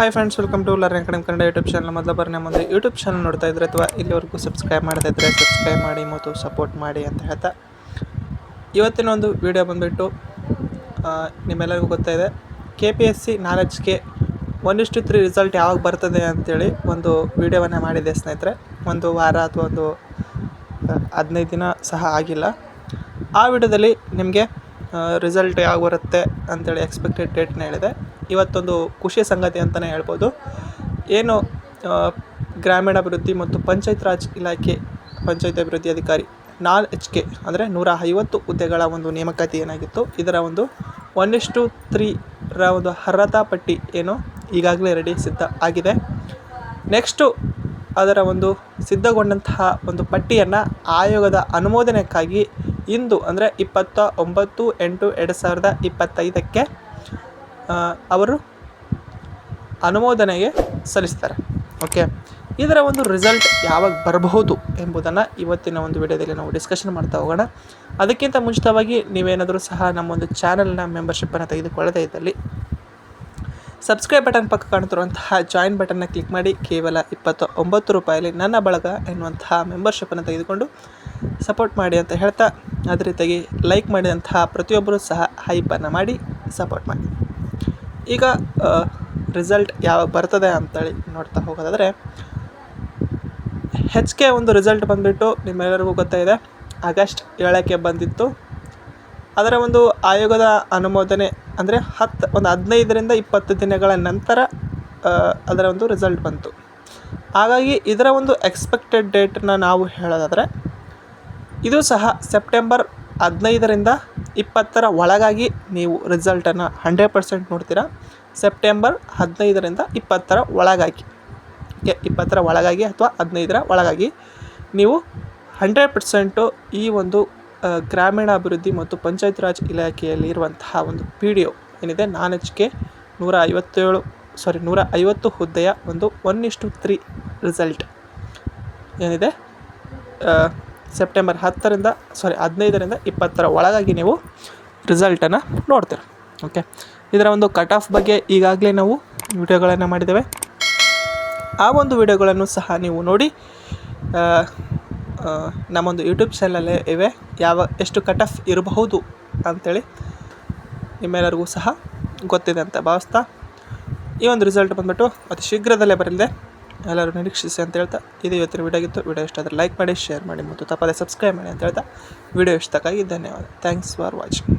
Hi friends welcome to learning ಕಡಿಮೆ Kannada YouTube channel ಮೊದಲ ಬರ ಮುಂದೆ ಯೂಟ್ಯೂಬ್ ಚಾನಲ್ ನೋಡ್ತಾ ಇದ್ರೆ ಅಥವಾ ಇಲ್ಲಿವರೆಗೂ ಸಬ್ಸ್ಕ್ರೈಬ್ ಮಾಡ್ತಾ ಇದ್ದರೆ ಸಬ್ಸ್ಕ್ರೈಬ್ ಮಾಡಿ, ಮತ್ತು ಸಪೋರ್ಟ್ ಮಾಡಿ ಅಂತ ಹೇಳ್ತಾ. ಇವತ್ತಿನ ಒಂದು ವಿಡಿಯೋ ಬಂದುಬಿಟ್ಟು ನಿಮ್ಮೆಲ್ಲರಿಗೂ ಗೊತ್ತಾಯಿದೆ ಕೆ ಪಿ ಎಸ್ ಸಿ ನಾಲೆಜ್ಗೆ ಒನ್ ತ್ರೀ ರಿಸಲ್ಟ್ ಯಾವಾಗ ಬರ್ತದೆ ಅಂತೇಳಿ ಒಂದು ವಿಡಿಯೋವನ್ನು ಮಾಡಿದೆ ಸ್ನೇಹಿತರೆ. ಒಂದು ವಾರ ಅಥವಾ ಒಂದು ಹದಿನೈದು ದಿನ ಸಹ ಆಗಿಲ್ಲ. ಆ ವಿಡಿಯೋದಲ್ಲಿ ನಿಮಗೆ ರಿಸಲ್ಟ್ ಯಾವಾಗ ಬರುತ್ತೆ ಅಂತೇಳಿ ಎಕ್ಸ್ಪೆಕ್ಟೆಡ್ ಡೇಟ್ನ ಹೇಳಿದೆ. ಇವತ್ತೊಂದು ಖುಷಿಯ ಸಂಗತಿ ಅಂತಲೇ ಹೇಳ್ಬೋದು. ಏನು ಗ್ರಾಮೀಣಾಭಿವೃದ್ಧಿ ಮತ್ತು ಪಂಚಾಯತ್ ರಾಜ್ ಇಲಾಖೆ, ಪಂಚಾಯತ್ ಅಭಿವೃದ್ಧಿ ಅಧಿಕಾರಿ ನಾಲ್ ಎಚ್ ಕೆ ಅಂದರೆ ನೂರ ಐವತ್ತು ಹುದ್ದೆಗಳ ಒಂದು ನೇಮಕಾತಿ ಏನಾಗಿತ್ತು. ಇದರ ಒಂದು ಒನ್ ಇಷ್ಟು ತ್ರೀರ ಒಂದು ಅರ್ಹತಾ ಪಟ್ಟಿ ಏನು ಈಗಾಗಲೇ ರೆಡಿ ಸಿದ್ಧ ಆಗಿದೆ. ನೆಕ್ಸ್ಟು ಅದರ ಒಂದು ಸಿದ್ಧಗೊಂಡಂತಹ ಒಂದು ಪಟ್ಟಿಯನ್ನು ಆಯೋಗದ ಅನುಮೋದನೆಗಾಗಿ ಇಂದು, ಅಂದರೆ ಇಪ್ಪತ್ತ ಒಂಬತ್ತು ಎಂಟು ಎರಡು ಸಾವಿರದ ಇಪ್ಪತ್ತೈದಕ್ಕೆ ಅವರು ಅನುಮೋದನೆಗೆ ಸಲ್ಲಿಸ್ತಾರೆ. ಓಕೆ ಇದರ ಒಂದು ರಿಸಲ್ಟ್ ಯಾವಾಗ ಬರಬಹುದು ಎಂಬುದನ್ನು ಇವತ್ತಿನ ಒಂದು ವಿಡಿಯೋದಲ್ಲಿ ನಾವು ಡಿಸ್ಕಷನ್ ಮಾಡ್ತಾ ಹೋಗೋಣ. ಅದಕ್ಕಿಂತ ಮುಂಚಿತವಾಗಿ ನೀವೇನಾದರೂ ಸಹ ನಮ್ಮೊಂದು ಚಾನಲ್ನ ಮೆಂಬರ್ಶಿಪ್ಪನ್ನು ತೆಗೆದುಕೊಳ್ಳದೇ ಇದ್ದಲ್ಲಿ ಸಬ್ಸ್ಕ್ರೈಬ್ ಬಟನ್ ಪಕ್ಕ ಕಾಣುತ್ತಿರುವಂತಹ ಜಾಯಿನ್ ಬಟನ್ನ ಕ್ಲಿಕ್ ಮಾಡಿ ಕೇವಲ ಇಪ್ಪತ್ತ ಒಂಬತ್ತು ರೂಪಾಯಲ್ಲಿ ನನ್ನ ಬಳಗ ಎನ್ನುವಂತಹ ಮೆಂಬರ್ಶಿಪ್ಪನ್ನು ತೆಗೆದುಕೊಂಡು ಸಪೋರ್ಟ್ ಮಾಡಿ ಅಂತ ಹೇಳ್ತಾ, ಅದೇ ರೀತಿಯಾಗಿ ಲೈಕ್ ಮಾಡಿದಂತಹ ಪ್ರತಿಯೊಬ್ಬರೂ ಸಹ ಹೈಪನ್ನು ಮಾಡಿ ಸಪೋರ್ಟ್ ಮಾಡಿ. ಈಗ ರಿಸಲ್ಟ್ ಯಾವಾಗ ಬರ್ತದೆ ಅಂತೇಳಿ ನೋಡ್ತಾ ಹೋಗೋದಾದರೆ ಕೆ ಒಂದು ರಿಸಲ್ಟ್ ಬಂದುಬಿಟ್ಟು ನಿಮ್ಮೆಲ್ಲರಿಗೂ ಗೊತ್ತಾಗಿದೆ. ಆಗಸ್ಟ್ ಏಳಕ್ಕೆ ಬಂದಿತ್ತು. ಅದರ ಒಂದು ಆಯೋಗದ ಅನುಮೋದನೆ ಅಂದರೆ ಹತ್ತು ಒಂದು ಹದಿನೈದರಿಂದ ಇಪ್ಪತ್ತು ದಿನಗಳ ನಂತರ ಅದರ ಒಂದು ರಿಸಲ್ಟ್ ಬಂತು. ಹಾಗಾಗಿ ಇದರ ಒಂದು ಎಕ್ಸ್ಪೆಕ್ಟೆಡ್ ಡೇಟನ್ನ ನಾವು ಹೇಳೋದಾದರೆ ಇದು ಸಹ ಸೆಪ್ಟೆಂಬರ್ ಹದಿನೈದರಿಂದ ಇಪ್ಪತ್ತರ ಒಳಗಾಗಿ ನೀವು ರಿಸಲ್ಟನ್ನು ಹಂಡ್ರೆಡ್ ಪರ್ಸೆಂಟ್ ನೋಡ್ತೀರಾ. ಸೆಪ್ಟೆಂಬರ್ ಹದಿನೈದರಿಂದ ಇಪ್ಪತ್ತರ ಒಳಗಾಗಿ ಓಕೆ ಇಪ್ಪತ್ತರ ಒಳಗಾಗಿ ಅಥವಾ ಹದಿನೈದರ ಒಳಗಾಗಿ ನೀವು ಹಂಡ್ರೆಡ್ ಪರ್ಸೆಂಟು ಈ ಒಂದು ಗ್ರಾಮೀಣಾಭಿವೃದ್ಧಿ ಮತ್ತು ಪಂಚಾಯತ್ ರಾಜ್ ಇಲಾಖೆಯಲ್ಲಿ ಇರುವಂತಹ ಒಂದು ಪಿ ಡಿ ಒ ಏನಿದೆ, ನಾನ್ ಎಚ್ ಕೆ ನೂರ ಐವತ್ತೇಳು ಸಾರಿ ನೂರ ಐವತ್ತು ಹುದ್ದೆಯ ಒಂದು ಒನ್ ಇಷ್ಟು ತ್ರೀ ರಿಸಲ್ಟ್ ಏನಿದೆ ಸೆಪ್ಟೆಂಬರ್ ಹತ್ತರಿಂದ ಸಾರಿ ಹದಿನೈದರಿಂದ ಇಪ್ಪತ್ತರ ಒಳಗಾಗಿ ನೀವು ರಿಸಲ್ಟನ್ನು ನೋಡ್ತೀರ ಓಕೆ ಇದರ ಒಂದು ಕಟ್ ಆಫ್ ಬಗ್ಗೆ ಈಗಾಗಲೇ ನಾವು ವಿಡಿಯೋಗಳನ್ನು ಮಾಡಿದ್ದೇವೆ. ಆ ಒಂದು ವಿಡಿಯೋಗಳನ್ನು ಸಹ ನೀವು ನೋಡಿ ನಮ್ಮೊಂದು ಯೂಟ್ಯೂಬ್ ಚಾನಲಲ್ಲೇ ಇವೆ. ಯಾವ, ಎಷ್ಟು ಕಟ್ ಆಫ್ ಇರಬಹುದು ಅಂಥೇಳಿ ನಿಮ್ಮೆಲ್ಲರಿಗೂ ಸಹ ಗೊತ್ತಿದೆ ಅಂತ ಭಾವಿಸ್ತಾ, ಈ ಒಂದು ರಿಸಲ್ಟ್ ಬಂದ್ಬಿಟ್ಟು ಅತಿ ಶೀಘ್ರದಲ್ಲೇ ಬರಲಿದೆ. ಎಲ್ಲರೂ ನಿರೀಕ್ಷಿಸಿ ಅಂತ ಹೇಳ್ತಾ, ಇದು ಇವತ್ತಿನ ವಿಡಿಯೋ ಆಗಿತ್ತು. ವಿಡಿಯೋ ಇಷ್ಟ ಆದರೆ ಲೈಕ್ ಮಾಡಿ ಶೇರ್ ಮಾಡಿ ಮತ್ತು ತಪ್ಪದೆ ಸಬ್ಸ್ಕ್ರೈಬ್ ಮಾಡಿ ಅಂತ ಹೇಳ್ತಾ ವಿಡಿಯೋ ಇಷ್ಟಕ್ಕಾಗಿ ಧನ್ಯವಾದ. Thanks for watching